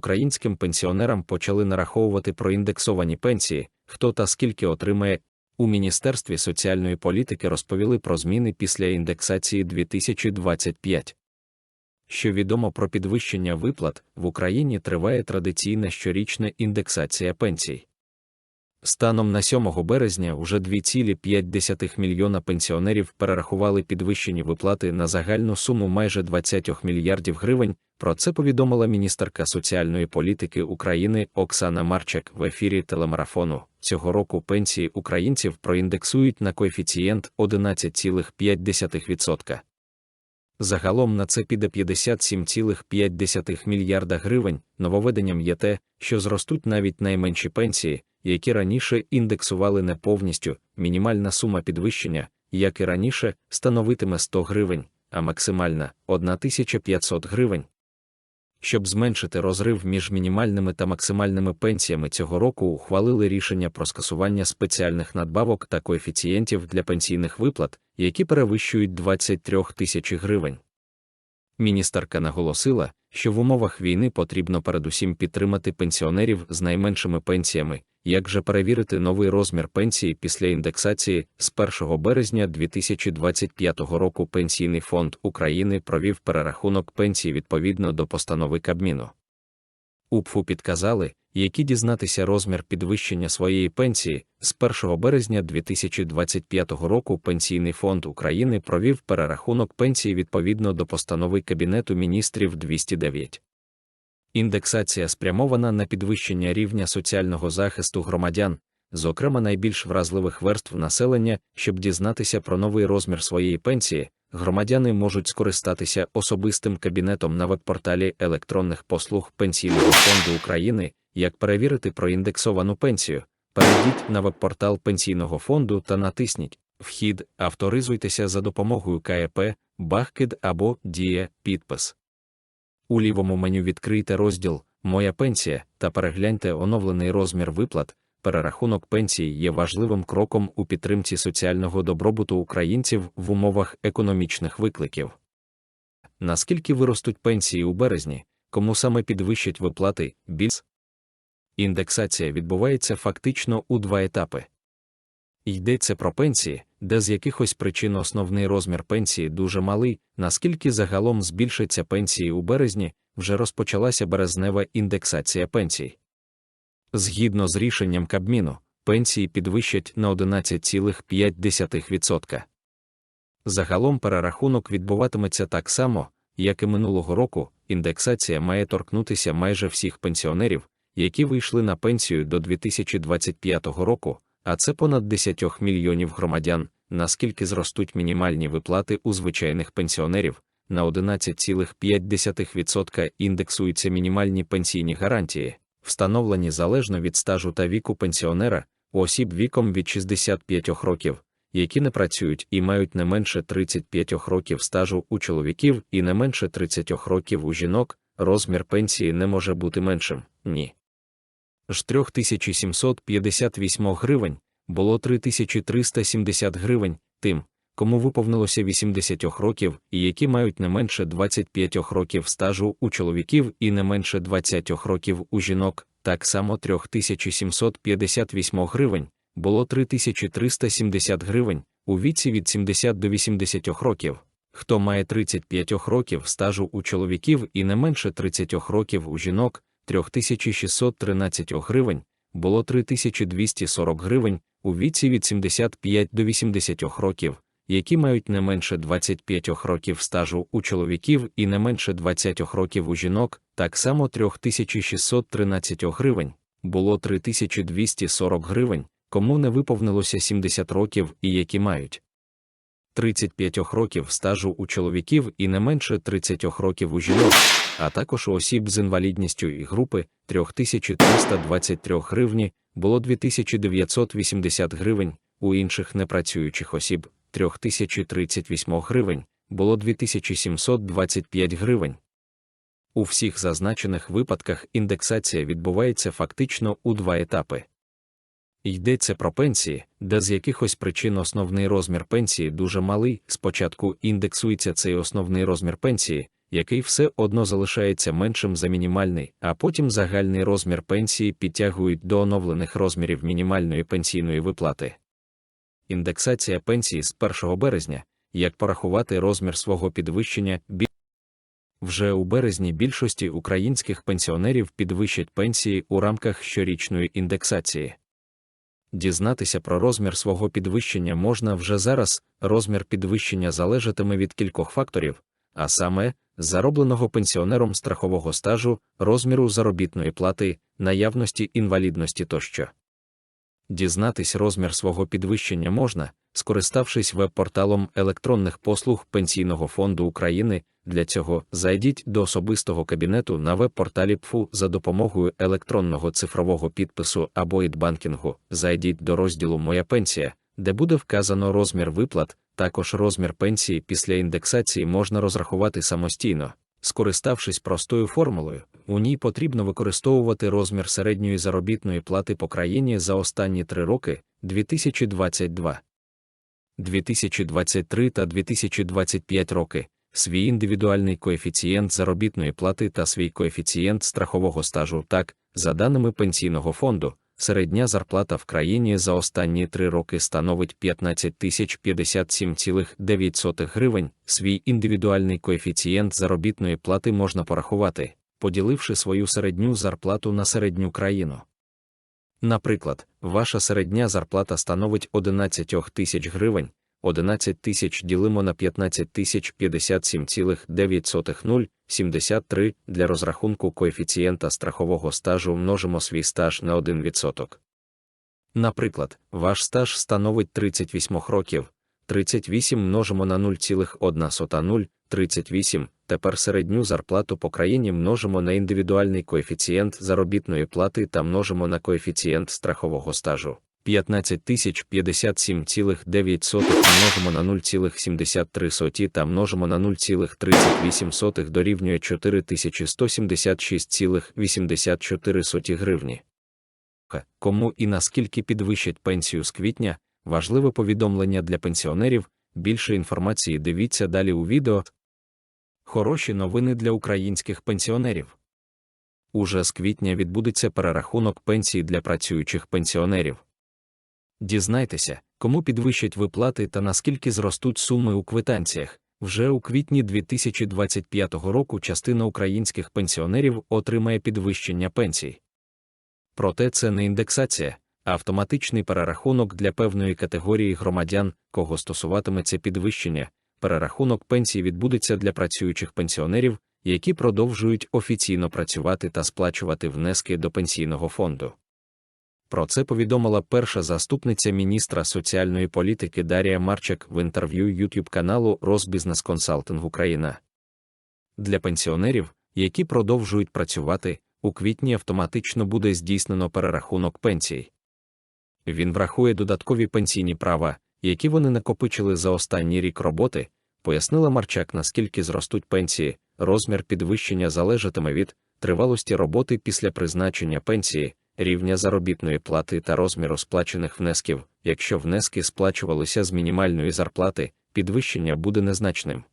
українським пенсіонерам почали нараховувати проіндексовані пенсії, хто та скільки отримає. У Міністерстві соціальної політики розповіли про зміни після індексації 2025. Що відомо про підвищення виплат, в Україні триває традиційна щорічна індексація пенсій. Станом на 7 березня уже 2,5 мільйона пенсіонерів перерахували підвищені виплати на загальну суму майже 20 мільярдів гривень. Про це повідомила міністерка соціальної політики України Оксана Марчак в ефірі телемарафону. Цього року пенсії українців проіндексують на коефіцієнт 11,5%. Загалом на це піде 57,5 мільярда гривень. Нововведенням є те, що зростуть навіть найменші пенсії, які раніше індексували не повністю, мінімальна сума підвищення, як і раніше, становитиме 100 гривень, а максимальна 1500 гривень. Щоб зменшити розрив між мінімальними та максимальними пенсіями цього року ухвалили рішення про скасування спеціальних надбавок та коефіцієнтів для пенсійних виплат, які перевищують 23 тисячі гривень. Міністерка наголосила, що в умовах війни потрібно передусім підтримати пенсіонерів з найменшими пенсіями, як же перевірити новий розмір пенсії після індексації з 1 березня 2025 року Пенсійний фонд України провів перерахунок пенсій відповідно до постанови Кабміну. УПФУ підказали, які дізнатися розмір підвищення своєї пенсії з 1 березня 2025 року Пенсійний фонд України провів перерахунок пенсії відповідно до постанови Кабінету міністрів 209. Індексація спрямована на підвищення рівня соціального захисту громадян, зокрема найбільш вразливих верств населення, щоб дізнатися про новий розмір своєї пенсії, громадяни можуть скористатися особистим кабінетом на веб-порталі електронних послуг Пенсійного фонду України, як перевірити проіндексовану пенсію. Перейдіть на веб-портал Пенсійного фонду та натисніть Вхід, авторизуйтеся за допомогою КЕП, Бахкид або Дія Підпис. У лівому меню відкрийте розділ Моя пенсія та перегляньте оновлений розмір виплат. Перерахунок пенсії є важливим кроком у підтримці соціального добробуту українців в умовах економічних викликів. Наскільки виростуть пенсії у березні, кому саме підвищать виплати, більш індексація відбувається фактично у два етапи. Йдеться про пенсії, де з якихось причин основний розмір пенсії дуже малий, наскільки загалом збільшаться пенсії у березні, вже розпочалася березнева індексація пенсій. Згідно з рішенням Кабміну, пенсії підвищать на 11,5%. Загалом перерахунок відбуватиметься так само, як і минулого року, індексація має торкнутися майже всіх пенсіонерів, які вийшли на пенсію до 2025 року а це понад 10 мільйонів громадян, наскільки зростуть мінімальні виплати у звичайних пенсіонерів, на 11,5% індексуються мінімальні пенсійні гарантії, встановлені залежно від стажу та віку пенсіонера, у осіб віком від 65 років, які не працюють і мають не менше 35 років стажу у чоловіків і не менше 30 років у жінок, розмір пенсії не може бути меншим, ні ж 3758 гривень, було 3370 гривень, тим, кому виповнилося 80 років і які мають не менше 25 років стажу у чоловіків і не менше 20 років у жінок, так само 3758 гривень, було 3370 гривень, у віці від 70 до 80 років. Хто має 35 років стажу у чоловіків і не менше 30 років у жінок, 3613 гривень, було 3240 гривень у віці від 75 до 80 років, які мають не менше 25 років стажу у чоловіків і не менше 20 років у жінок, так само 3613 гривень, було 3240 гривень, кому не виповнилося 70 років і які мають 35 років стажу у чоловіків і не менше 30 років у жінок, а також у осіб з інвалідністю і групи 3323 гривні було 2980 гривень, у інших непрацюючих осіб 3038 гривень було 2725 гривень. У всіх зазначених випадках індексація відбувається фактично у два етапи. Йдеться про пенсії, де з якихось причин основний розмір пенсії дуже малий. Спочатку індексується цей основний розмір пенсії, який все одно залишається меншим за мінімальний, а потім загальний розмір пенсії підтягують до оновлених розмірів мінімальної пенсійної виплати. Індексація пенсії з 1 березня, як порахувати розмір свого підвищення, вже у березні більшості українських пенсіонерів підвищать пенсії у рамках щорічної індексації. Дізнатися про розмір свого підвищення можна вже зараз. Розмір підвищення залежатиме від кількох факторів, а саме заробленого пенсіонером страхового стажу, розміру заробітної плати, наявності інвалідності тощо. Дізнатись розмір свого підвищення можна, скориставшись веб-порталом електронних послуг Пенсійного фонду України. Для цього зайдіть до особистого кабінету на веб-порталі ПФУ за допомогою електронного цифрового підпису або ідбанкінгу. Зайдіть до розділу Моя пенсія, де буде вказано розмір виплат, також розмір пенсії після індексації можна розрахувати самостійно. Скориставшись простою формулою, у ній потрібно використовувати розмір середньої заробітної плати по країні за останні три роки 2022, 2023 та 2025 роки, свій індивідуальний коефіцієнт заробітної плати та свій коефіцієнт страхового стажу. Так, за даними пенсійного фонду, середня зарплата в країні за останні три роки становить 15 57,9 гривень. Свій індивідуальний коефіцієнт заробітної плати можна порахувати, поділивши свою середню зарплату на середню країну. Наприклад, ваша середня зарплата становить 11 тисяч гривень, 11 тисяч ділимо на 15 тисяч 57,9 для розрахунку коефіцієнта страхового стажу множимо свій стаж на 1%. Наприклад, ваш стаж становить 38 років, 38 множимо на 0,1 38, тепер середню зарплату по країні множимо на індивідуальний коефіцієнт заробітної плати та множимо на коефіцієнт страхового стажу. 15 тисяч 57,9 множимо на 0,73 соті та множимо на 0,38 дорівнює 4176,84 гривні. Кому і наскільки підвищать пенсію з квітня, важливе повідомлення для пенсіонерів, більше інформації дивіться далі у відео. Хороші новини для українських пенсіонерів. Уже з квітня відбудеться перерахунок пенсій для працюючих пенсіонерів. Дізнайтеся, кому підвищать виплати та наскільки зростуть суми у квитанціях. Вже у квітні 2025 року частина українських пенсіонерів отримає підвищення пенсій. Проте це не індексація, а автоматичний перерахунок для певної категорії громадян, кого стосуватиметься підвищення. Перерахунок пенсій відбудеться для працюючих пенсіонерів, які продовжують офіційно працювати та сплачувати внески до пенсійного фонду. Про це повідомила перша заступниця міністра соціальної політики Дарія Марчак в інтерв'ю YouTube каналу Розбізнес Консалтинг Україна. Для пенсіонерів, які продовжують працювати, у квітні автоматично буде здійснено перерахунок пенсій. Він врахує додаткові пенсійні права, які вони накопичили за останній рік роботи, пояснила Марчак, наскільки зростуть пенсії, розмір підвищення залежатиме від тривалості роботи після призначення пенсії, рівня заробітної плати та розміру сплачених внесків. Якщо внески сплачувалися з мінімальної зарплати, підвищення буде незначним.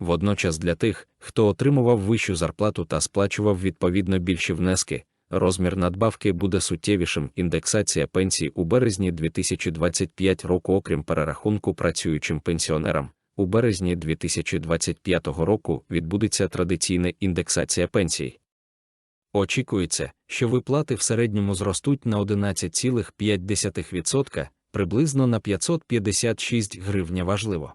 Водночас для тих, хто отримував вищу зарплату та сплачував відповідно більші внески, розмір надбавки буде суттєвішим. Індексація пенсій у березні 2025 року, окрім перерахунку працюючим пенсіонерам, у березні 2025 року відбудеться традиційна індексація пенсій. Очікується, що виплати в середньому зростуть на 11,5%, приблизно на 556 гривня важливо.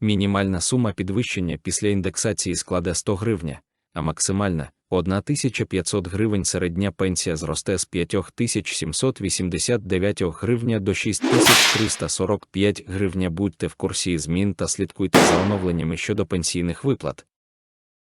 Мінімальна сума підвищення після індексації складе 100 гривня, а максимальна 1500 гривень середня пенсія зросте з 5789 гривня до 6345 гривня. Будьте в курсі змін та слідкуйте за оновленнями щодо пенсійних виплат.